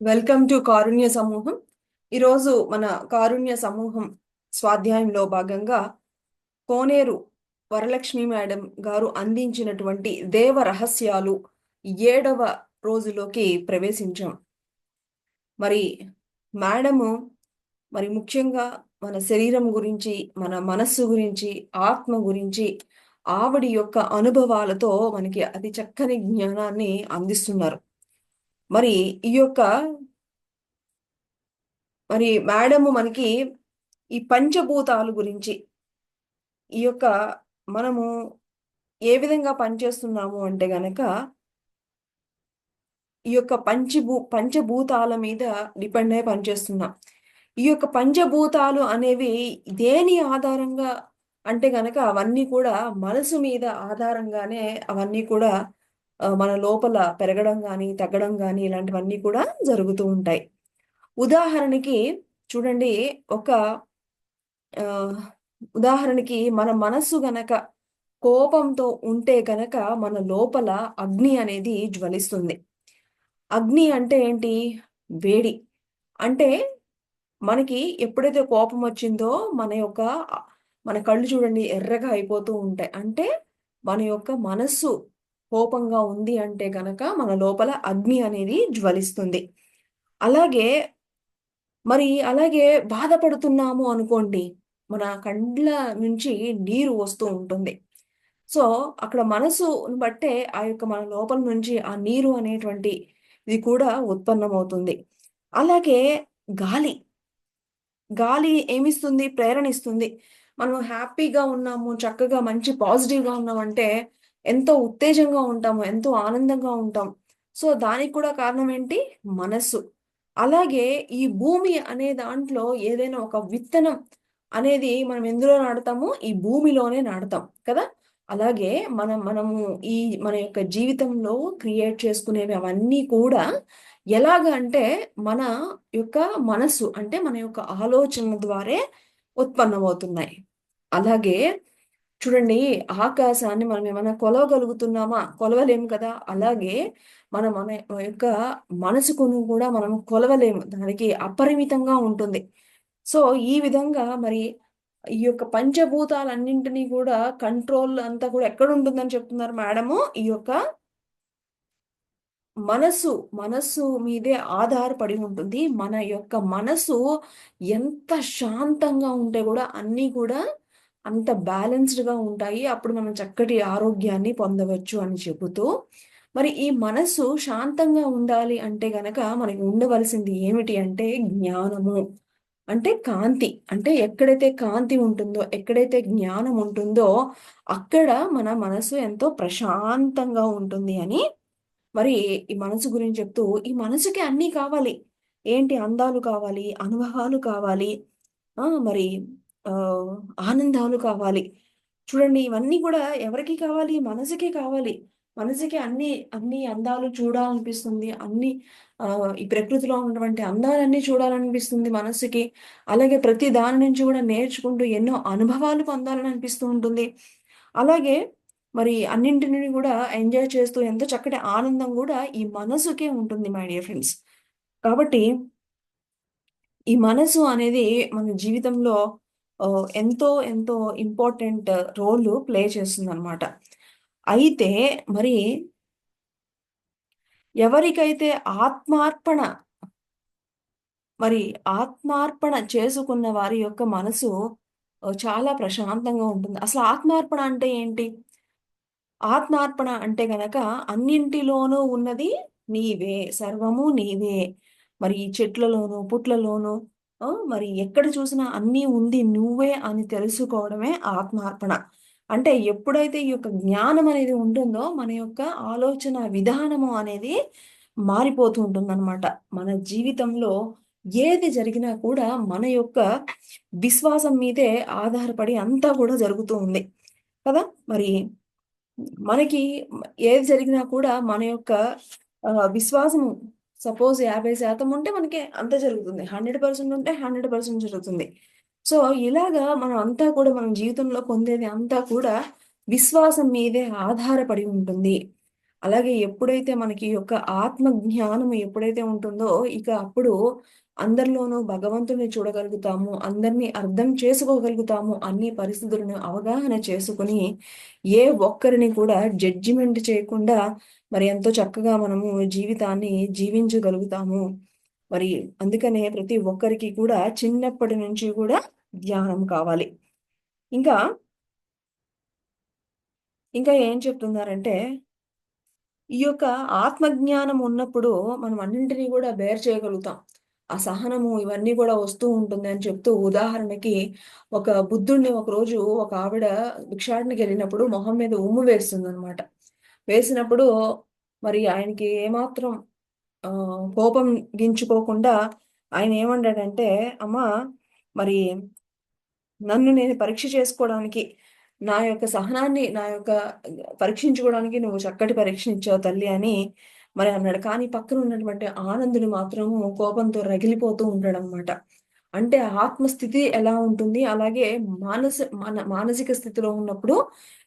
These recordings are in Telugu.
వెల్కమ్ టు కారుణ్య సమూహం ఈరోజు మన కారుణ్య సమూహం స్వాధ్యాయంలో భాగంగా కోనేరు వరలక్ష్మి మేడం గారు అందించినటువంటి దేవ రహస్యాలు ఏడవ రోజులోకి ప్రవేశించాం. మరి మేడము మరి ముఖ్యంగా మన శరీరం గురించి మన మనస్సు గురించి ఆత్మ గురించి ఆవిడ యొక్క అనుభవాలతో మనకి అతి చక్కని జ్ఞానాన్ని అందిస్తున్నారు. మరి ఈ యొక్క మరి మేడము మనకి ఈ పంచభూతాలు గురించి ఈ యొక్క మనము ఏ విధంగా పనిచేస్తున్నాము అంటే గనక ఈ యొక్క పంచభూ పంచభూతాల మీద డిపెండ్ అయి పనిచేస్తున్నాం. ఈ యొక్క పంచభూతాలు అనేవి దేని ఆధారంగా అంటే గనక అవన్నీ కూడా మనసు మీద ఆధారంగానే అవన్నీ కూడా మన లోపల పెరగడం కానీ తగ్గడం కానీ ఇలాంటివన్నీ కూడా జరుగుతూ ఉంటాయి. ఉదాహరణకి చూడండి ఒక ఉదాహరణకి మన మనస్సు గనక కోపంతో ఉంటే గనక మన లోపల అగ్ని అనేది జ్వలిస్తుంది. అగ్ని అంటే ఏంటి? వేడి. అంటే మనకి ఎప్పుడైతే కోపం వచ్చిందో మన యొక్క మన కళ్ళు చూడండి ఎర్రగా అయిపోతూ ఉంటాయి. అంటే మన యొక్క మనస్సు కోపంగా ఉంది అంటే గనక మన లోపల అగ్ని అనేది జ్వలిస్తుంది. అలాగే మరి అలాగే బాధపడుతున్నాము అనుకోండి మన కండ్ల నుంచి నీరు వస్తూ ఉంటుంది. సో అక్కడ మనసును బట్టే ఆ యొక్క మన లోపల నుంచి ఆ నీరు అనేటువంటి ఇది కూడా ఉత్పన్నమవుతుంది. అలాగే గాలి గాలి ఏమిస్తుంది? ప్రేరణ ఇస్తుంది. మనం హ్యాపీగా ఉన్నాము చక్కగా మంచి పాజిటివ్గా ఉన్నామంటే ఎంతో ఉత్తేజంగా ఉంటాము ఎంతో ఆనందంగా ఉంటాం. సో దానికి కూడా కారణం ఏంటి? మనస్సు. అలాగే ఈ భూమి అనే దాంట్లో ఏదైనా ఒక విత్తనం అనేది మనం ఎందులో నాడతాము ఈ భూమిలోనే నాడతాం కదా? అలాగే మనం మనము ఈ మన యొక్క జీవితంలో క్రియేట్ చేసుకునేవి అవన్నీ కూడా ఎలాగ అంటే మన యొక్క మనసు అంటే మన యొక్క ఆలోచన ద్వారా ఉత్పన్నమవుతున్నాయి. అలాగే చూడండి ఆకాశాన్ని మనం ఏమైనా కొలవగలుగుతున్నామా? కొలవలేము కదా? అలాగే మన మన యొక్క మనసుకును కూడా మనం కొలవలేము. దానికి అపరిమితంగా ఉంటుంది. సో ఈ విధంగా మరి ఈ యొక్క పంచభూతాలన్నింటినీ కూడా కంట్రోల్ అంతా కూడా ఎక్కడ ఉంటుందని చెప్తున్నారు మేడము? ఈ యొక్క మనసు మనస్సు మీదే ఆధారపడి ఉంటుంది. మన యొక్క మనసు ఎంత శాంతంగా ఉంటే కూడా అన్నీ కూడా అంత బ్యాలెన్స్డ్గా ఉంటాయి. అప్పుడు మనం చక్కటి ఆరోగ్యాన్ని పొందవచ్చు అని చెబుతూ మరి ఈ మనస్సు శాంతంగా ఉండాలి అంటే గనక మనకి ఉండవలసింది ఏమిటి అంటే జ్ఞానము. అంటే కాంతి. అంటే ఎక్కడైతే కాంతి ఉంటుందో ఎక్కడైతే జ్ఞానం ఉంటుందో అక్కడ మన మనసు ఎంతో ప్రశాంతంగా ఉంటుంది అని మరి ఈ మనసు గురించి చెప్తూ ఈ మనసుకి అన్నీ కావాలి. ఏంటి? అందాలు కావాలి అనుభవాలు కావాలి. మరి ఆనందాలు కావాలి. చూడండి ఇవన్నీ కూడా ఎవరికి కావాలి? మనసుకే కావాలి. మనసుకి అన్ని అన్ని అందాలు చూడాలనిపిస్తుంది. అన్ని ఈ ప్రకృతిలో ఉన్నటువంటి అందాలన్నీ చూడాలనిపిస్తుంది మనసుకి. అలాగే ప్రతి దాని నుంచి కూడా నేర్చుకుంటూ ఎన్నో అనుభవాలు పొందాలని అనిపిస్తూ ఉంటుంది. అలాగే మరి అన్నింటిని కూడా ఎంజాయ్ చేస్తూ ఎంతో చక్కటి ఆనందం కూడా ఈ మనసుకే ఉంటుంది మై డియర్ ఫ్రెండ్స్. కాబట్టి ఈ మనసు అనేది మన జీవితంలో ఎంతో ఎంతో ఇంపార్టెంట్ రోల్ ప్లే చేస్తుంది అనమాట అయితే మరి ఎవరికైతే ఆత్మార్పణ మరి ఆత్మార్పణ చేసుకున్న వారి యొక్క మనసు చాలా ప్రశాంతంగా ఉంటుంది. అసలు ఆత్మార్పణ అంటే ఏంటి? ఆత్మార్పణ అంటే గనక అన్నింటిలోనూ ఉన్నది నీవే సర్వము నీవే. మరి చెట్లలోను పుట్లలోను మరి ఎక్కడ చూసినా అన్నీ ఉంది నువ్వే అని తెలుసుకోవడమే ఆత్మార్పణ. అంటే ఎప్పుడైతే ఈ యొక్క జ్ఞానం అనేది ఉంటుందో మన యొక్క ఆలోచన విధానము అనేది మారిపోతూ ఉంటుందన్నమాట. మన జీవితంలో ఏది జరిగినా కూడా మన యొక్క విశ్వాసం మీదే ఆధారపడి అంతా కూడా జరుగుతూ ఉంది. కదా? మరి మనకి ఏది జరిగినా కూడా మన యొక్క విశ్వాసం సపోజ్ యాభై శాతం ఉంటే మనకి అంత జరుగుతుంది. హండ్రెడ్ పర్సెంట్ ఉంటే హండ్రెడ్ పర్సెంట్ జరుగుతుంది. సో ఇలాగా మనం అంతా కూడా మన జీవితంలో పొందేది అంతా కూడా విశ్వాసం మీదే ఆధారపడి ఉంటుంది. అలాగే ఎప్పుడైతే మనకి యొక్క ఆత్మ జ్ఞానం ఎప్పుడైతే ఉంటుందో ఇక అప్పుడు అందరిలోనూ భగవంతుని చూడగలుగుతాము అందరినీ అర్థం చేసుకోగలుగుతాము అన్ని పరిస్థితులను అవగాహన చేసుకుని ఏ ఒక్కరిని కూడా జడ్జిమెంట్ చేయకుండా మరి ఎంతో చక్కగా మనము జీవితాన్ని జీవించగలుగుతాము. మరి అందుకనే ప్రతి ఒక్కరికి కూడా చిన్నప్పటి నుంచి కూడా ధ్యానం కావాలి. ఇంకా ఇంకా ఏం చెప్తున్నారంటే ఈ యొక్క ఆత్మజ్ఞానం ఉన్నప్పుడు మనం అన్నింటినీ కూడా బేర్ చేయగలుగుతాం. ఆ సహనము ఇవన్నీ కూడా వస్తూ ఉంటుంది అని చెప్తూ ఉదాహరణకి ఒక బుద్ధుడిని ఒక రోజు ఒక ఆవిడ భిక్షాటనకి వెళ్ళినప్పుడు మొహం మీద ఉమ్ము వేస్తుంది అనమాట వేసినప్పుడు మరి ఆయనకి ఏమాత్రం ఆ కోపం గించుకోకుండా ఆయన ఏమన్నాడంటే అమ్మ మరి నన్ను నేను పరీక్ష చేసుకోవడానికి నా యొక్క సహనాన్ని నా యొక్క పరీక్షించుకోవడానికి నువ్వు చక్కటి పరీక్ష ఇచ్చావు తల్లి అని మరి అన్నాడు. కానీ పక్కన ఉన్నటువంటి ఆనందుడు మాత్రము కోపంతో రగిలిపోతూ ఉంటాడు అనమాట అంటే ఆత్మస్థితి ఎలా ఉంటుంది? అలాగే మానస మన మానసిక స్థితిలో ఉన్నప్పుడు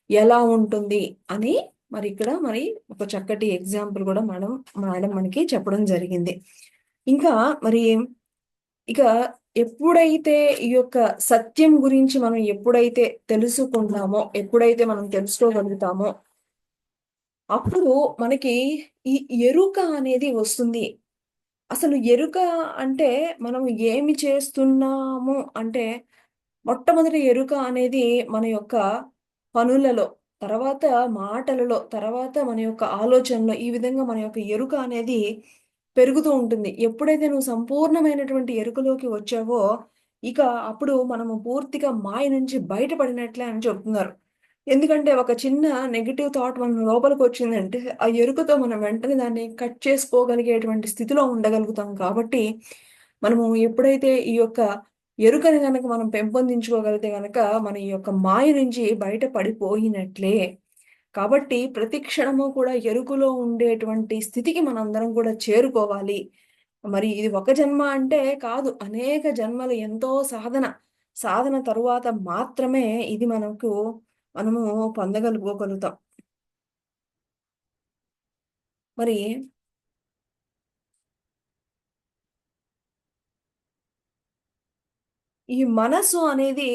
ఎలా ఉంటుంది? అని మరి ఇక్కడ మరి ఒక చక్కటి ఎగ్జాంపుల్ కూడా మనం మేడం మనకి చెప్పడం జరిగింది. ఇంకా మరి ఇక ఎప్పుడైతే ఈ యొక్క సత్యం గురించి మనం ఎప్పుడైతే తెలుసుకుంటామో ఎప్పుడైతే మనం తెలుసుకోగలుగుతామో అప్పుడు మనకి ఈ ఎరుక అనేది వస్తుంది. అసలు ఎరుక అంటే మనం ఏమి చేస్తున్నాము అంటే మొట్టమొదటి ఎరుక అనేది మన యొక్క పనులలో తర్వాత మాటలలో తర్వాత మన యొక్క ఆలోచనలో ఈ విధంగా మన యొక్క ఎరుక అనేది పెరుగుతూ ఉంటుంది. ఎప్పుడైతే నువ్వు సంపూర్ణమైనటువంటి ఎరుకలోకి వచ్చావో ఇక అప్పుడు మనము పూర్తిగా మాయ నుంచి బయటపడినట్లే అని చెబుతున్నారు ఎందుకంటే ఒక చిన్న నెగిటివ్ థాట్ మనం లోపలికి వచ్చిందంటే ఆ ఎరుకతో మనం వెంటనే దాన్ని కట్ చేసుకోగలిగేటువంటి స్థితిలో ఉండగలుగుతాం. కాబట్టి మనము ఎప్పుడైతే ఈ యొక్క ఎరుకని కనుక మనం పెంపొందించుకోగలిగితే కనుక మన ఈ యొక్క మాయ నుంచి బయట పడిపోయినట్లే. కాబట్టి ప్రతి క్షణము కూడా ఎరుకులో ఉండేటువంటి స్థితికి మనందరం కూడా చేరుకోవాలి. మరి ఇది ఒక జన్మ అంటే కాదు అనేక జన్మలు ఎంతో సాధన. సాధన తరువాత మాత్రమే ఇది మనకు మనము పొందగలుగుతాం. మరి ఈ మనసు అనేది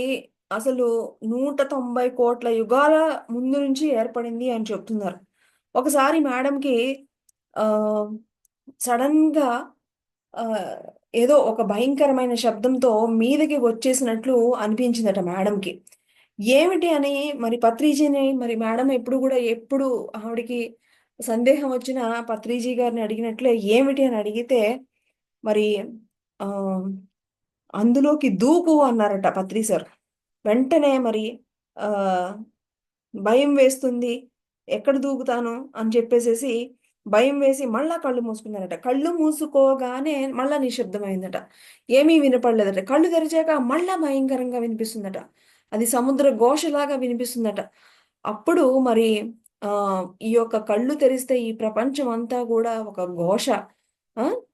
అసలు నూట తొంభై కోట్ల యుగాల ముందు నుంచి ఏర్పడింది అని చెప్తున్నారు. ఒకసారి మేడంకి సడన్గా సడన్గా ఏదో ఒక భయంకరమైన శబ్దంతో మీదకి వచ్చేసినట్లు అనిపించిందట మేడంకి. ఏమిటి అని మరి పత్రిజీని మరి మేడం ఎప్పుడు కూడా ఎప్పుడు ఆవిడికి సందేహం వచ్చిన పత్రిజీ గారిని అడిగినట్లే ఏమిటి అని అడిగితే మరి అందులోకి దూకు అన్నారట పత్రి సార్. వెంటనే మరి భయం వేస్తుంది ఎక్కడ దూకుతాను అని చెప్పేసేసి భయం వేసి మళ్ళా కళ్ళు మూసుకున్నారట. కళ్ళు మూసుకోగానే మళ్ళా నిశ్శబ్దమైందట. ఏమీ వినపడలేదట. కళ్ళు తెరిచాక మళ్ళా భయంకరంగా వినిపిస్తుందట. అది సముద్ర ఘోషలాగా వినిపిస్తుందట. అప్పుడు మరి ఆ ఈ యొక్క కళ్ళు తెరిస్తే ఈ ప్రపంచం అంతా కూడా ఒక ఘోష.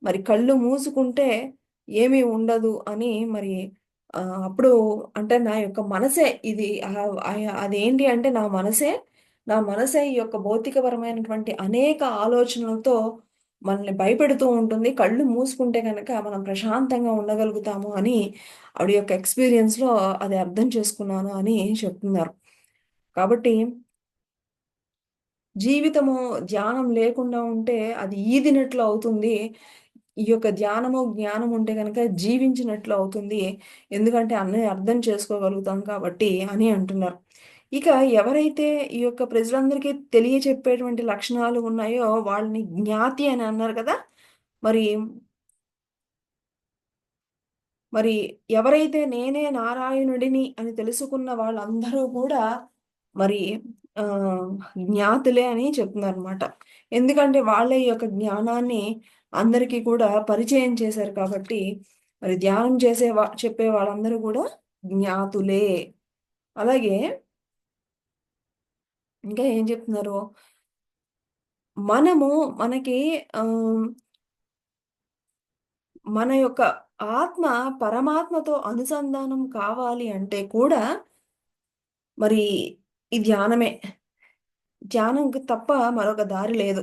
మరి కళ్ళు మూసుకుంటే ఏమీ ఉండదు అని మరి అప్పుడు అంటే నా యొక్క మనసే ఇది అదేంటి అంటే నా మనసే నా మనసే ఈ యొక్క భౌతికపరమైనటువంటి అనేక ఆలోచనలతో మనల్ని భయపెడుతూ ఉంటుంది. కళ్ళు మూసుకుంటే కనుక మనం ప్రశాంతంగా ఉండగలుగుతాము అని ఆవిడ యొక్క ఎక్స్పీరియన్స్లో అది అర్థం చేసుకున్నాను అని చెప్తున్నారు. కాబట్టి జీవితము ధ్యానం లేకుండా ఉంటే అది ఈదినట్లు అవుతుంది. ఈ యొక్క ధ్యానము జ్ఞానం ఉంటే కనుక జీవించినట్లు అవుతుంది. ఎందుకంటే అన్నీ అర్థం చేసుకోగలుగుతాం కాబట్టి అని అంటున్నారు. ఇక ఎవరైతే ఈ యొక్క ప్రజలందరికీ తెలియచెప్పేటువంటి లక్షణాలు ఉన్నాయో వాళ్ళని జ్ఞాతి అని అన్నారు కదా మరి మరి ఎవరైతే నేనే నారాయణుడిని అని తెలుసుకున్న వాళ్ళందరూ కూడా మరి ఆ జ్ఞాతులే అని చెప్తున్నారు అనమాట ఎందుకంటే వాళ్ళ యొక్క జ్ఞానాన్ని అందరికీ కూడా పరిచయం చేశారు కాబట్టి మరి ధ్యానం చేసే వా చెప్పే వాళ్ళందరూ కూడా జ్ఞాతులే. అలాగే ఇంకా ఏం చెప్తున్నారు? మనము మనకి మన యొక్క ఆత్మ పరమాత్మతో అనుసంధానం కావాలి అంటే కూడా మరి ఈ ధ్యానమే. ధ్యానం తప్ప మరొక దారి లేదు.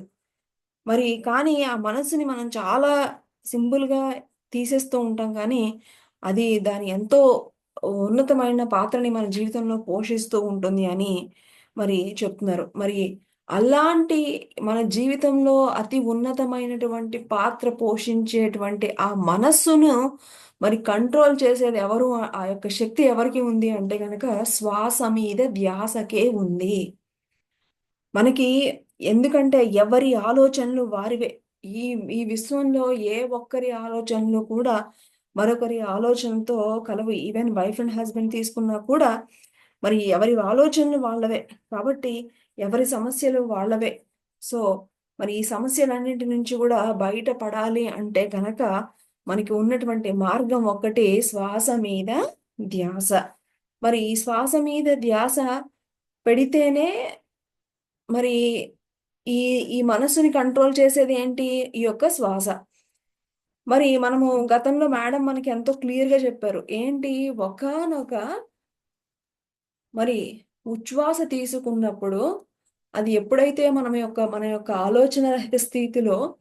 మరి కానీ ఆ మనసుని మనం చాలా సింపుల్గా తీసేస్తూ ఉంటాం కానీ అది దాని ఎంతో ఉన్నతమైన పాత్రని మన జీవితంలో పోషిస్తూ ఉంటుంది అని మరి చెప్తున్నారు. మరి అలాంటి మన జీవితంలో అతి ఉన్నతమైనటువంటి పాత్ర పోషించేటువంటి ఆ మనస్సును మరి కంట్రోల్ చేసేది ఎవరు? ఆ యొక్క శక్తి ఎవరికి ఉంది అంటే కనుక శ్వాస మీద ధ్యాసకే ఉంది. మనకి ఎందుకంటే ఎవరి ఆలోచనలు వారివే. ఈ ఈ విశ్వంలో ఏ ఒక్కరి ఆలోచనలు కూడా మరొకరి ఆలోచనతో కలవు. ఈవెన్ వైఫ్ అండ్ హస్బెండ్ తీసుకున్నా కూడా మరి ఎవరి ఆలోచనలు వాళ్ళవే. కాబట్టి ఎవరి సమస్యలు వాళ్ళవే. సో మరి ఈ సమస్యలన్నింటి నుంచి కూడా బయటపడాలి అంటే కనుక మనకి ఉన్నటువంటి మార్గం ఒక్కటి శ్వాస మీద ధ్యాస. మరి ఈ శ్వాస మీద ధ్యాస పెడితేనే మరి ఈ ఈ మనసుని కంట్రోల్ చేసేది ఏంటి? ఈ యొక్క శ్వాస. మరి మనము గతంలో మేడం మనకి ఎంతో క్లియర్గా చెప్పారు. ఏంటి? ఒకనొక మరి ఉచ్ఛ్వాస తీసుకున్నప్పుడు అది ఎప్పుడైతే మనం యొక్క మన యొక్క ఆలోచన రహిత స్థితిలో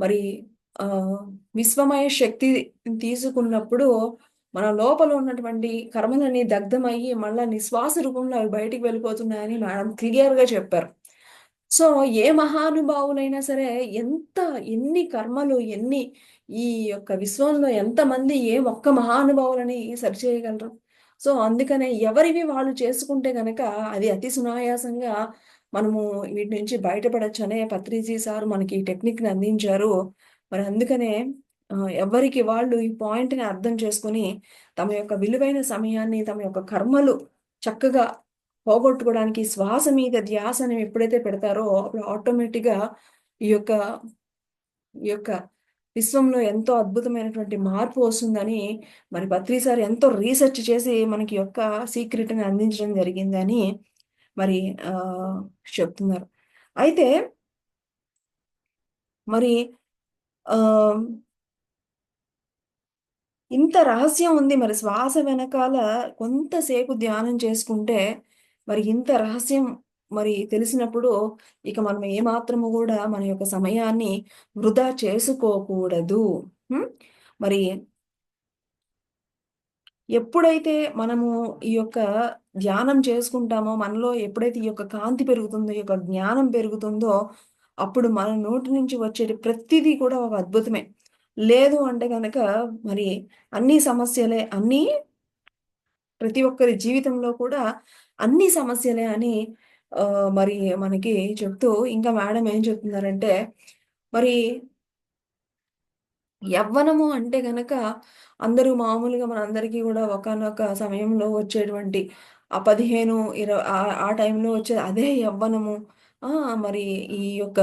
మరి ఆ విశ్వమయ శక్తి తీసుకున్నప్పుడు మన లోపల ఉన్నటువంటి కర్మలన్నీ దగ్ధమయ్యి మళ్ళా నిశ్వాస రూపంలో అవి బయటికి వెళ్ళిపోతున్నాయని మేడం క్లియర్గా చెప్పారు. సో ఏ మహానుభావులైనా సరే ఎంత ఎన్ని కర్మలు ఎన్ని ఈ యొక్క విశ్వంలో ఎంతమంది ఏ ఒక్క మహానుభావులని సరిచేయగలరు సో అందుకనే ఎవరివి వాళ్ళు చేసుకుంటే కనుక అది అతి సునాయాసంగా మనము వీటి నుంచి బయటపడచ్చు అనే పత్రిజీ సార్ మనకి ఈ టెక్నిక్ని అందించారు. మరి అందుకనే ఎవరికి వాళ్ళు ఈ పాయింట్ని అర్థం చేసుకొని తమ యొక్క విలువైన సమయాన్ని తమ యొక్క కర్మలు చక్కగా పోగొట్టుకోవడానికి శ్వాస మీద ధ్యాసను ఎప్పుడైతే పెడతారో అప్పుడు ఆటోమేటిక్గా ఈ యొక్క ఈ యొక్క విశ్వంలో ఎంతో అద్భుతమైనటువంటి మార్పు వస్తుందని మరి బత్రీ సార్ ఎంతో రీసెర్చ్ చేసి మనకి యొక్క సీక్రెట్ని అందించడం జరిగిందని మరి చెప్తున్నారు. అయితే మరి ఇంత రహస్యం ఉంది మరి శ్వాస వెనకాల కొంతసేపు ధ్యానం చేసుకుంటే మరి ఇంత రహస్యం మరి తెలిసినప్పుడు ఇక మనం ఏమాత్రము కూడా మన యొక్క సమయాన్ని వృధా చేసుకోకూడదు. మరి ఎప్పుడైతే మనము ఈ యొక్క ధ్యానం చేసుకుంటామో మనలో ఎప్పుడైతే ఈ యొక్క కాంతి పెరుగుతుందో ఈ యొక్క జ్ఞానం పెరుగుతుందో అప్పుడు మన నోటి నుంచి వచ్చే ప్రతిదీ కూడా ఒక అద్భుతమే. లేదు అంటే కనుక మరి అన్ని సమస్యలే అన్నీ ప్రతి ఒక్కరి జీవితంలో కూడా అన్ని సమస్యలే అని మరి మనకి చెప్తూ ఇంకా మేడం ఏం చెప్తున్నారంటే మరి యవ్వనము అంటే గనక అందరూ మామూలుగా మనందరికీ కూడా ఒకనొక సమయంలో వచ్చేటువంటి ఆ పదిహేను ఇరవై ఆ టైంలో వచ్చే అదే యవ్వనము మరి ఈ యొక్క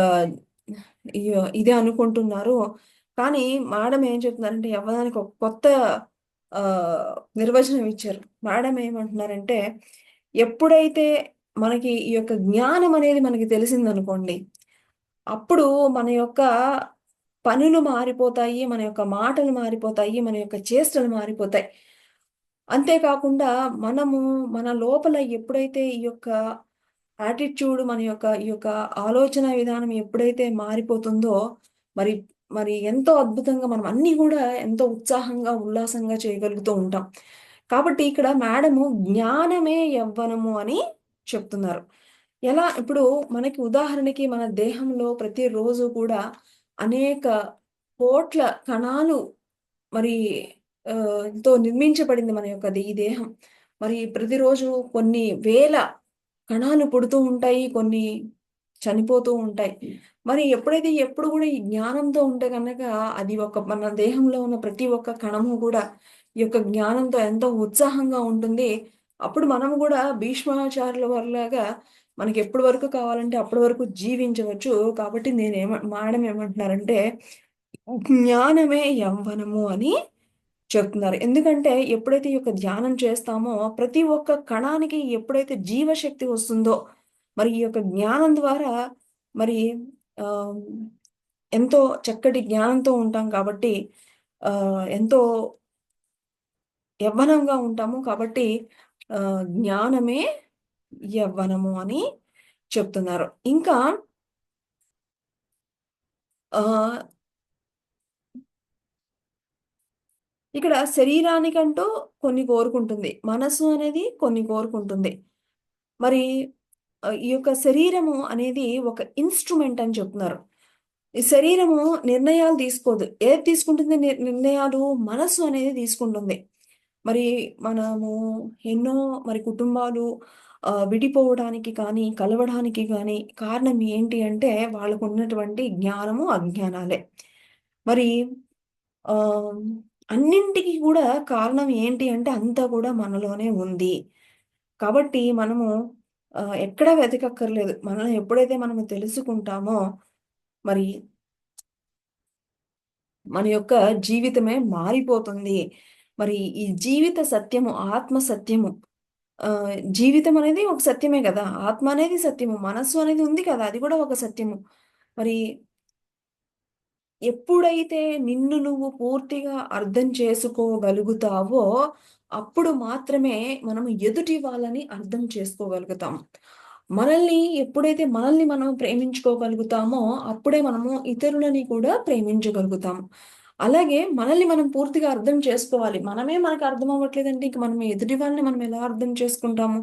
ఇదే అనుకుంటున్నారు. కానీ మేడం ఏం చెప్తున్నారంటే యవ్వనానికి ఒక కొత్త నిర్వచనం ఇచ్చారు. మేడం ఏమంటున్నారంటే ఎప్పుడైతే మనకి ఈ యొక్క జ్ఞానం అనేది మనకి తెలిసిందనుకోండి అప్పుడు మన యొక్క పనులు మారిపోతాయి మన యొక్క మాటలు మారిపోతాయి మన యొక్క చేష్టలు మారిపోతాయి. అంతేకాకుండా మనము మన లోపల ఎప్పుడైతే ఈ యొక్క యాటిట్యూడ్ మన యొక్క ఈ యొక్క ఆలోచన విధానం ఎప్పుడైతే మారిపోతుందో మరి మరి ఎంతో అద్భుతంగా మనం అన్ని కూడా ఎంతో ఉత్సాహంగా ఉల్లాసంగా చేయగలుగుతూ ఉంటాం. కాబట్టి ఇక్కడ మేడము జ్ఞానమే యవ్వనము అని చెప్తున్నారు. ఎలా? ఇప్పుడు మనకి ఉదాహరణకి మన దేహంలో ప్రతిరోజు కూడా అనేక కోట్ల కణాలు మరి తో నిర్మించబడింది మన యొక్క ఈ దేహం. మరి ప్రతిరోజు కొన్ని వేల కణాలు పుడుతూ ఉంటాయి కొన్ని చనిపోతూ ఉంటాయి. మరి ఎప్పుడైతే ఎప్పుడు కూడా ఈ జ్ఞానంతో ఉంటే కనుక అది ఒక మన దేహంలో ఉన్న ప్రతి ఒక్క కణము కూడా ఈ యొక్క జ్ఞానంతో ఎంతో ఉత్సాహంగా ఉంటుంది. అప్పుడు మనం కూడా భీష్మాచార్యుల వరలాగా మనకి ఎప్పటి వరకు కావాలంటే అప్పటి వరకు జీవించవచ్చు. కాబట్టి నేను ఏమ మేడం ఏమంటున్నారంటే జ్ఞానమే యవ్వనము అని చెప్తున్నారు. ఎందుకంటే ఎప్పుడైతే ఈ యొక్క ధ్యానం చేస్తామో ప్రతి ఒక్క కణానికి ఎప్పుడైతే జీవశక్తి వస్తుందో మరి ఈ యొక్క జ్ఞానం ద్వారా మరి ఎంతో చక్కటి జ్ఞానంతో ఉంటాం కాబట్టి ఎంతో యవ్వనంగా ఉంటాము కాబట్టి జ్ఞానమే యవ్వనము అని చెప్తున్నారు. ఇంకా ఆ ఇక్కడ శరీరానికంటూ కొన్ని కోరుకుంటుంది. మనసు అనేది కొన్ని కోరుకుంటుంది. మరి ఈ యొక్క శరీరము అనేది ఒక ఇన్స్ట్రుమెంట్ అని చెప్తున్నారు. ఈ శరీరము నిర్ణయాలు తీసుకోదు. ఏది తీసుకుంటుంది? నిర్ణయాలు మనసు అనేది తీసుకుంటుంది. మరి మనము ఎన్నో మరి కుటుంబాలు విడిపోవడానికి కానీ కలవడానికి కానీ కారణం ఏంటి అంటే వాళ్ళకు ఉన్నటువంటి జ్ఞానము అజ్ఞానాలే. మరి అన్నింటికి కూడా కారణం ఏంటి అంటే అంతా కూడా మనలోనే ఉంది. కాబట్టి మనము ఎక్కడా వెతకక్కర్లేదు. మనం ఎప్పుడైతే మనము తెలుసుకుంటామో మరి మన యొక్క జీవితమే మారిపోతుంది. మరి ఈ జీవిత సత్యము ఆత్మ సత్యము ఆ జీవితం అనేది ఒక సత్యమే కదా. ఆత్మ అనేది సత్యము మనస్సు అనేది ఉంది కదా. అది కూడా ఒక సత్యము. మరి ఎప్పుడైతే నిన్ను నువ్వు పూర్తిగా అర్థం చేసుకోగలుగుతావో అప్పుడు మాత్రమే మనం ఎదుటి వాళ్ళని అర్థం చేసుకోగలుగుతాం మనల్ని ఎప్పుడైతే మనల్ని మనం ప్రేమించుకోగలుగుతామో అప్పుడే మనము ఇతరులని కూడా ప్రేమించగలుగుతాం అలాగే మనల్ని మనం పూర్తిగా అర్థం చేసుకోవాలి. మనమే మనకు అర్థం అవ్వట్లేదంటే ఇంక మనం ఎదుటి వాళ్ళని మనం ఎలా అర్థం చేసుకుంటాము?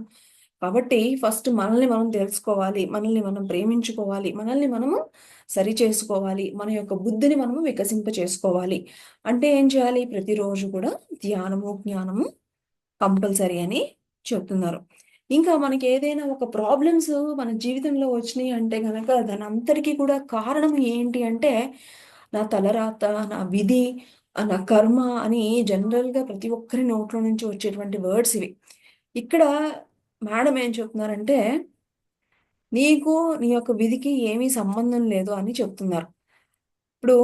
కాబట్టి ఫస్ట్ మనల్ని మనం తెలుసుకోవాలి. మనల్ని మనం ప్రేమించుకోవాలి. మనల్ని మనము సరి చేసుకోవాలి. మన యొక్క బుద్ధిని మనము వికసింప చేసుకోవాలి అంటే ఏం చేయాలి? ప్రతిరోజు కూడా ధ్యానము జ్ఞానము కంపల్సరీ అని చెప్తున్నారు. ఇంకా మనకి ఏదైనా ఒక ప్రాబ్లమ్స్ మన జీవితంలో వచ్చినాయి అంటే కనుక దాని అంతటికీ కూడా కారణం ఏంటి అంటే నా తలరాత నా విధి నా కర్మ అని జనరల్గా ప్రతి ఒక్కరి నోట్లో నుంచి వచ్చేటువంటి వర్డ్స్ ఇవి. ఇక్కడ మేడం ఏం చెప్తున్నారంటే నీకు నీ యొక్క విధికి ఏమీ సంబంధం లేదు అని చెప్తున్నారు. ఇప్పుడు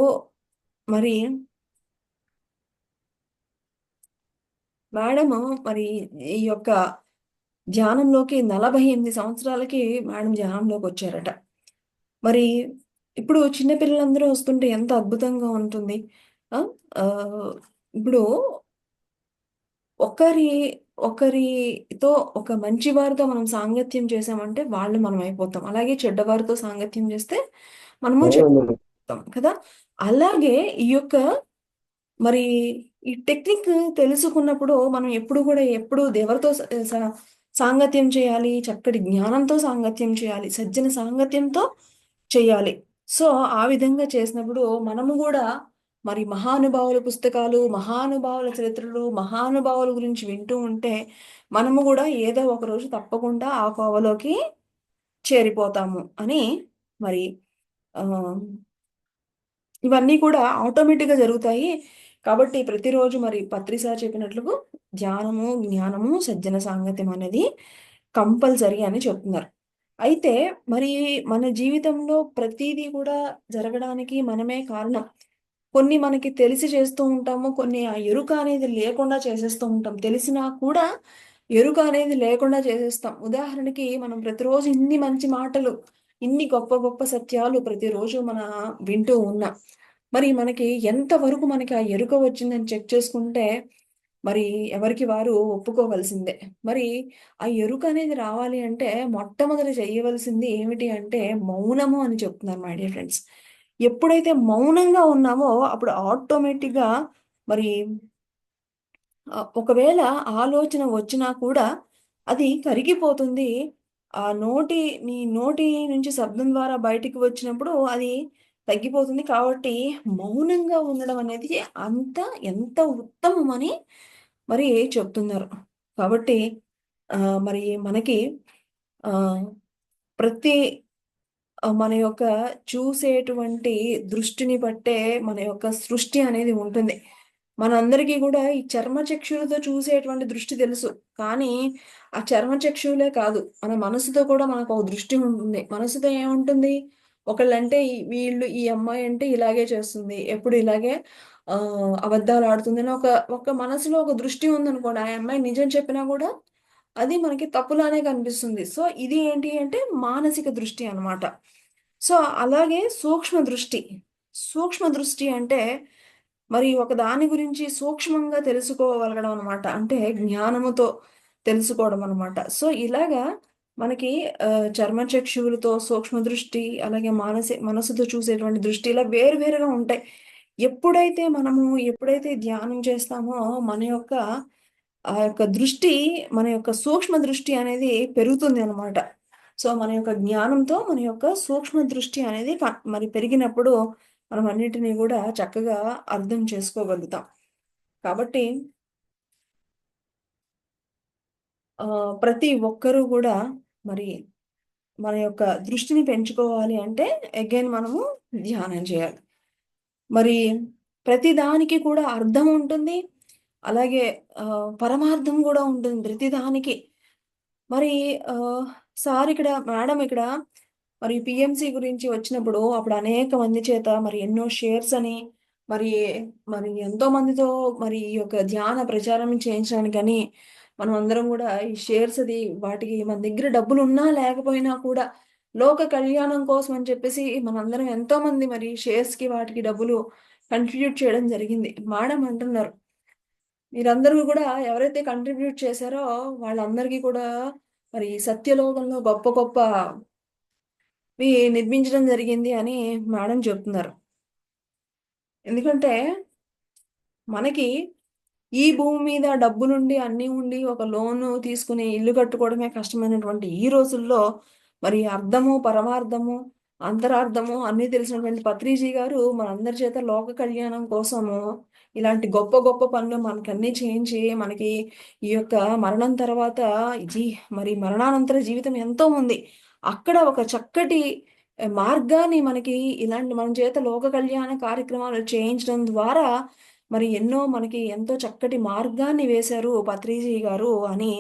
మరి మేడము మరి ఈ యొక్క ధ్యానంలోకి నలభై ఎనిమిది సంవత్సరాలకి మేడం ధ్యానంలోకి వచ్చారట. మరి ఇప్పుడు చిన్నపిల్లలందరూ వస్తుంటే ఎంత అద్భుతంగా ఉంటుంది. ఇప్పుడు ఒకరి ఒకరితో ఒక మంచి వారితో మనం సాంగత్యం చేసామంటే వాళ్ళు మనం అయిపోతాం. అలాగే చెడ్డవారితో సాంగత్యం చేస్తే మనము చెడ్డవారం కదా. అలాగే ఈ యొక్క మరి ఈ టెక్నిక్ తెలుసుకున్నప్పుడు మనం ఎప్పుడు కూడా ఎప్పుడు ఎవరితో స- సాంగత్యం చేయాలి చక్కటి జ్ఞానంతో సాంగత్యం చేయాలి సజ్జన సాంగత్యంతో చేయాలి. సో ఆ విధంగా చేసినప్పుడు మనము కూడా మరి మహానుభావుల పుస్తకాలు మహానుభావుల చరిత్రలు మహానుభావుల గురించి వింటూ ఉంటే మనము కూడా ఏదో ఒక రోజు తప్పకుండా ఆ కోవలోకి చేరిపోతాము అని మరి ఇవన్నీ కూడా ఆటోమేటిక్గా జరుగుతాయి. కాబట్టి ప్రతిరోజు మరి పత్రిసార్ చెప్పినట్లు ధ్యానము జ్ఞానము సజ్జన సాంగత్యం అనేది కంపల్సరీ అని చెప్తున్నారు. అయితే మరి మన జీవితంలో ప్రతిదీ కూడా జరగడానికి మనమే కారణం. కొన్ని మనకి తెలిసి చేస్తూ ఉంటాము కొన్ని ఆ ఎరుక అనేది లేకుండా చేసేస్తూ ఉంటాం. తెలిసినా కూడా ఎరుక అనేది లేకుండా చేసేస్తాం. ఉదాహరణకి మనం ప్రతిరోజు ఇన్ని మంచి మాటలు ఇన్ని గొప్ప గొప్ప సత్యాలు ప్రతిరోజు మన వింటూ ఉన్నాం. మరి మనకి ఎంతవరకు మనకి ఆ ఎరుక వచ్చిందని చెక్ చేసుకుంటే మరి ఎవరికి వారు ఒప్పుకోవలసిందే. మరి ఆ ఎరుక అనేది రావాలి అంటే మొట్టమొదటి చేయవలసింది ఏమిటి అంటే మౌనము అని చెప్తున్నారు మై డియర్ ఫ్రెండ్స్ ఎప్పుడైతే మౌనంగా ఉన్నామో అప్పుడు ఆటోమేటిక్గా మరి ఒకవేళ ఆలోచన వచ్చినా కూడా అది కరిగిపోతుంది. ఆ నోటి నీ నోటి నుంచి శబ్దం ద్వారా బయటికి వచ్చినప్పుడు అది తగ్గిపోతుంది. కాబట్టి మౌనంగా ఉండడం అనేది అంత ఎంత ఉత్తమమని మరి చెప్తున్నారు. కాబట్టి మరి మనకి ఆ ప్రతి మన యొక్క చూసేటువంటి దృష్టిని బట్టే మన యొక్క సృష్టి అనేది ఉంటుంది. మనందరికీ కూడా ఈ చర్మచక్షులతో చూసేటువంటి దృష్టి తెలుసు. కానీ ఆ చర్మచక్షులే కాదు. మన మనసుతో కూడా మనకు ఒక దృష్టి ఉంటుంది. మనసుతో ఏముంటుంది? ఒకళ్ళంటే ఈ- వీళ్ళు ఈ అమ్మాయి అంటే ఇలాగే చేస్తుంది. ఎప్పుడు ఇలాగే అబద్ధాలు ఆడుతుంది అని ఒక ఒక మనసులో ఒక దృష్టి ఉందనుకోండి. ఆ అమ్మాయి నిజం చెప్పినా కూడా అది మనకి తప్పులానే కనిపిస్తుంది. సో ఇది ఏంటి అంటే మానసిక దృష్టి అనమాట సో అలాగే సూక్ష్మ దృష్టి. సూక్ష్మ దృష్టి అంటే మరి ఒక దాని గురించి సూక్ష్మంగా తెలుసుకోగలగడం అనమాట అంటే జ్ఞానముతో తెలుసుకోవడం అనమాట సో ఇలాగా మనకి చర్మ చర్మచక్షువులతో సూక్ష్మ దృష్టి, అలాగే మానసి మనసుతో చూసేటువంటి దృష్టి ఇలా వేరు వేరుగా ఉంటాయి. ఎప్పుడైతే మనము ఎప్పుడైతే ధ్యానం చేస్తామో మన యొక్క ఆ యొక్క దృష్టి మన యొక్క సూక్ష్మ దృష్టి అనేది పెరుగుతుంది అనమాట. సో, మన యొక్క జ్ఞానంతో మన యొక్క సూక్ష్మ దృష్టి అనేది మరి పెరిగినప్పుడు మనం అన్నిటిని కూడా చక్కగా అర్థం చేసుకోగలుగుతాం. కాబట్టి ప్రతి ఒక్కరూ కూడా మరి మన యొక్క దృష్టిని పెంచుకోవాలి అంటే అగైన్ మనము ధ్యానం చేయాలి. మరి ప్రతి దానికి కూడా అర్థం ఉంటుంది. అలాగే పరమార్థం కూడా ఉంటుంది ప్రతి దానికి. మరి సార్ ఇక్కడ మేడం ఇక్కడ మరి పిఎంసి గురించి వచ్చినప్పుడు అప్పుడు అనేక మంది చేత మరి ఎన్నో షేర్స్ అని మరి, మరి ఎంతో మందితో మరి ఈ యొక్క ధ్యాన ప్రచారం చేయించడానికని మనం అందరం కూడా ఈ షేర్స్ అది వాటికి మన దగ్గర డబ్బులు ఉన్నా లేకపోయినా కూడా లోక కళ్యాణం కోసం అని చెప్పేసి మనందరం ఎంతోమంది మరి షేర్స్కి వాటికి డబ్బులు కంట్రిబ్యూట్ చేయడం జరిగింది. మేడం అంటున్నారు. మీరందరూ కూడా ఎవరైతే కంట్రిబ్యూట్ చేశారో వాళ్ళందరికీ కూడా మరి సత్యలోకంలో గొప్ప గొప్ప నిర్మించడం జరిగింది అని మేడం చెప్తున్నారు. ఎందుకంటే మనకి ఈ భూమి మీద డబ్బులుండి, అన్నీ ఉండి ఒక లోను తీసుకుని ఇల్లు కట్టుకోవడమే కష్టమైనటువంటి ఈ రోజుల్లో మరి అర్థము, పరమార్థము, అంతరార్థము అన్ని తెలిసినటువంటి పత్రిజీ గారు మనందరి చేత లోక కళ్యాణం కోసము ఇలాంటి గొప్ప గొప్ప పనులు మనకన్నీ చేయించి, మనకి ఈ యొక్క మరణం తర్వాత జీ మరి మరణానంతర జీవితం ఎంతో ఉంది. అక్కడ ఒక చక్కటి మార్గాన్ని మనకి ఇలాంటి మన చేత లోక కళ్యాణ కార్యక్రమాలు చేయించడం ద్వారా మరి ఎన్నో మనకి ఎంతో చక్కటి మార్గాన్ని వేశారు పత్రిజీ గారు అని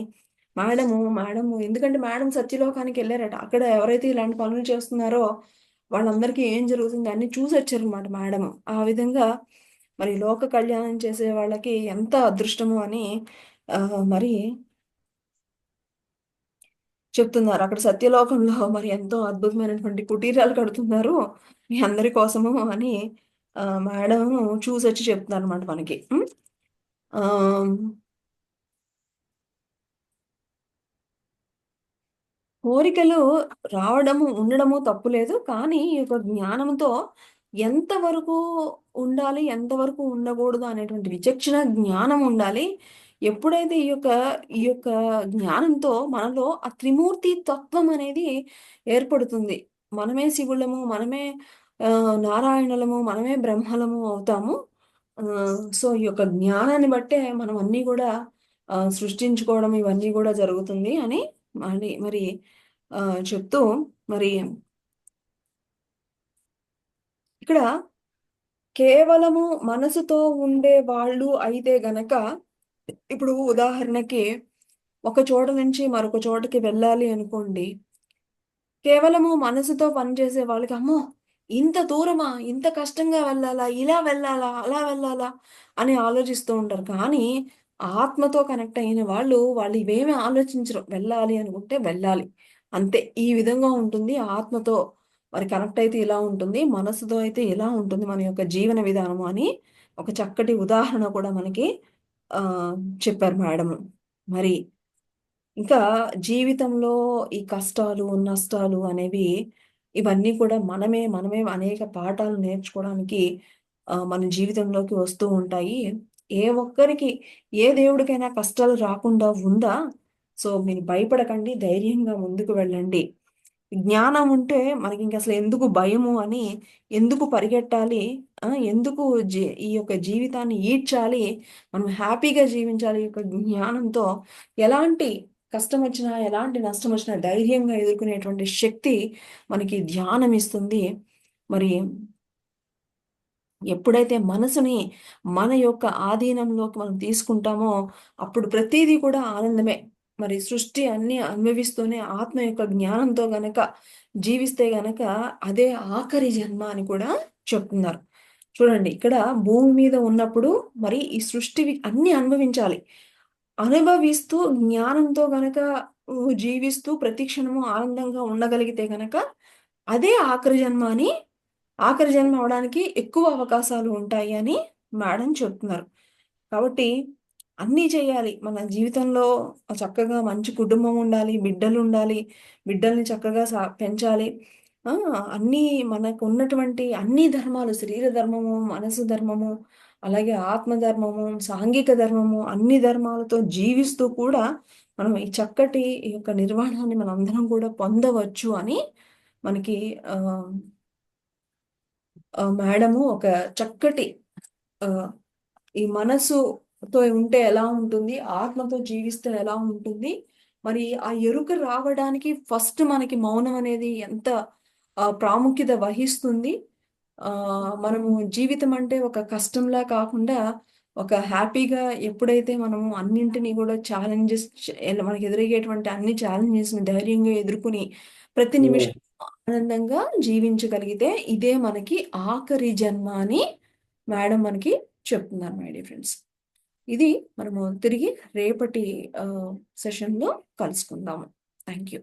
మేడము, మేడము ఎందుకంటే మేడం సత్యలోకానికెళ్ళారట. అక్కడ ఎవరైతే ఇలాంటి పనులు చేస్తున్నారో వాళ్ళందరికీ ఏం జరుగుతుంది అన్ని చూసి వచ్చారనమాట మేడం ఆ విధంగా మరి లోక కళ్యాణం చేసే వాళ్ళకి ఎంత అదృష్టము అని మరి చెప్తున్నారు. అక్కడ సత్యలోకంలో మరి ఎంతో అద్భుతమైనటువంటి కుటీరాలు కడుతున్నారు. మీ అందరి కోసము అని ఆహ్, మేడము చూసొచ్చి చెప్తున్నారనమాట మనకి. కోరికలు రావడము, ఉండడము తప్పు లేదు. కానీ ఈ యొక్క జ్ఞానంతో ఎంతవరకు ఉండాలి, ఎంతవరకు ఉండకూడదు అనేటువంటి విచక్షణ జ్ఞానం ఉండాలి. ఎప్పుడైతే ఈ యొక్క, ఈ యొక్క జ్ఞానంతో మనలో ఆ త్రిమూర్తి తత్వం అనేది ఏర్పడుతుంది. మనమే శివులము, మనమే ఆహ్, నారాయణులము, మనమే బ్రహ్మలము అవుతాము. సో, ఈ యొక్క జ్ఞానాన్ని బట్టే మనం అన్నీ కూడా సృష్టించుకోవడం ఇవన్నీ కూడా జరుగుతుంది అని మరి మరి చెప్తూ మరి ఇక్కడ కేవలము మనసుతో ఉండే వాళ్ళు అయితే గనక ఇప్పుడు ఉదాహరణకి ఒక చోట నుంచి మరొక చోటకి వెళ్ళాలి అనుకోండి. కేవలము మనసుతో పనిచేసే వాళ్ళకి అమ్మో! ఇంత దూరమా? ఇంత కష్టంగా వెళ్ళాలా? ఇలా వెళ్ళాలా? అలా వెళ్ళాలా? అని ఆలోచిస్తూ ఉంటారు. కానీ ఆత్మతో కనెక్ట్ అయిన వాళ్ళు, వాళ్ళు ఇవేమి ఆలోచించరు. వెళ్ళాలి అనుకుంటే వెళ్ళాలి. అంతే. ఈ విధంగా ఉంటుంది. ఆత్మతో మరి కనెక్ట్ అయితే ఇలా ఉంటుంది. మనసుతో అయితే ఇలా ఉంటుంది మన యొక్క జీవన విధానము అని ఒక చక్కటి ఉదాహరణ కూడా మనకి చెప్పారు మేడం మరి ఇంకా జీవితంలో ఈ కష్టాలు, నష్టాలు అనేవి ఇవన్నీ కూడా మనమే, మనమే అనేక పాఠాలు నేర్చుకోవడానికి మన జీవితంలోకి వస్తూ ఉంటాయి. ఏ ఒక్కరికి, ఏ దేవుడికైనా కష్టాలు రాకుండా ఉందా? సో, మీరు భయపడకండి. ధైర్యంగా ముందుకు వెళ్ళండి. జ్ఞానం ఉంటే మనకి ఇంక అసలు ఎందుకు భయము అని, ఎందుకు పరిగెట్టాలి? ఎందుకు జీ ఈ యొక్క జీవితాన్ని ఈడ్చాలి? మనం హ్యాపీగా జీవించాలి. ఈ యొక్క జ్ఞానంతో ఎలాంటి కష్టం వచ్చినా ఎలాంటి నష్టం వచ్చినా ధైర్యంగా ఎదుర్కొనేటువంటి శక్తి మనకి ధ్యానం ఇస్తుంది. మరి ఎప్పుడైతే మనసుని మన యొక్క ఆధీనంలోకి మనం తీసుకుంటామో, అప్పుడు ప్రతిదీ కూడా ఆనందమే. మరి సృష్టి అన్ని అనుభవిస్తూనే ఆత్మ యొక్క జ్ఞానంతో గనక జీవిస్తే గనక అదే ఆఖరి జన్మ అని కూడా చెప్తున్నారు. చూడండి ఇక్కడ భూమి మీద ఉన్నప్పుడు మరి ఈ సృష్టి అన్ని అనుభవించాలి. అనుభవిస్తూ జ్ఞానంతో గనక జీవిస్తూ ప్రతి క్షణము ఆనందంగా ఉండగలిగితే గనక అదే ఆఖరి జన్మ అని ఆఖరి జన్మ అవడానికి ఎక్కువ అవకాశాలు ఉంటాయి అని మేడం చెప్తున్నారు. కాబట్టి అన్నీ చేయాలి మన జీవితంలో చక్కగా మంచి కుటుంబం ఉండాలి బిడ్డలు ఉండాలి బిడ్డల్ని చక్కగా సా పెంచాలి అన్నీ మనకు ఉన్నటువంటి అన్ని ధర్మాలు శరీర ధర్మము మనసు ధర్మము అలాగే ఆత్మ ధర్మము సాంఘిక ధర్మము అన్ని ధర్మాలతో జీవిస్తూ కూడా మనం ఈ చక్కటి ఈ యొక్క నిర్వహణాన్ని మనం అందరం కూడా పొందవచ్చు అని మనకి ఆ, మేడము ఒక చక్కటి ఆ, ఈ మనసుతో ఉంటే ఎలా ఉంటుంది ఆత్మతో జీవిస్తే ఎలా ఉంటుంది మరి ఆ ఎరుక రావడానికి ఫస్ట్ మనకి మౌనం అనేది ఎంత ఆ, ప్రాముఖ్యత వహిస్తుంది. ఆ మనము జీవితం అంటే ఒక కష్టంలా కాకుండా ఒక హ్యాపీగా ఎప్పుడైతే మనము అన్నింటినీ కూడా ఛాలెంజెస్ మనకి ఎదురయ్యేటువంటి అన్ని ఛాలెంజెస్ ధైర్యంగా ఎదుర్కొని ప్రతి నిమిషం ఆనందంగా జీవించగలిగితే ఇదే మనకి ఆఖరి జన్మ అని మేడం మనకి చెప్తున్నారు మై డియర్ ఫ్రెండ్స్. ఇది మనము తిరిగి రేపటి సెషన్లో కలుసుకుందాము. Thank you